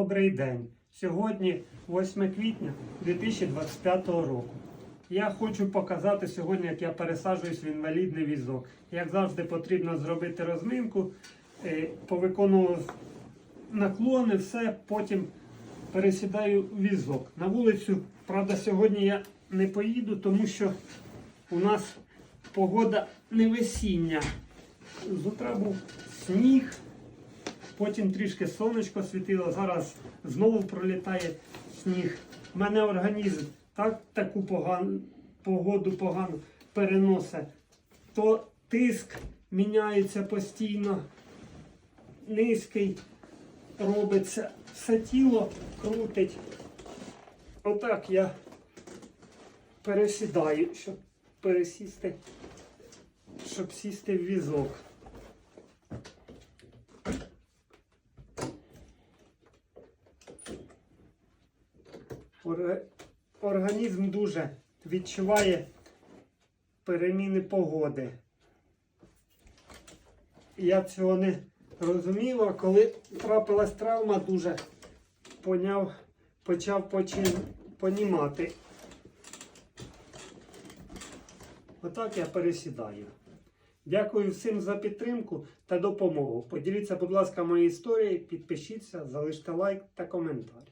Добрий день. Сьогодні 8 квітня 2025 року. Я хочу показати сьогодні, як я пересаджуюсь в інвалідний візок. Як завжди, потрібно зробити розминку, е, повиконував наклони, все, потім пересідаю в візок. На вулицю, правда, сьогодні я не поїду, тому що у нас погода не весіння. З утра був сніг, потім трішки сонечко світило, зараз знову пролітає сніг. У мене організм так таку погану погоду погано переносить. То тиск міняється постійно, низький робиться, все тіло крутить. Отак я пересідаю, щоб пересісти, щоб сісти в візок. Організм дуже відчуває переміни погоди. Я цього не розумів, а коли трапилась травма, дуже поняв, почав понімати. Отак я пересідаю. Дякую всім за підтримку та допомогу. Поділіться, будь ласка, моєю історією, підпишіться, залиште лайк та коментар.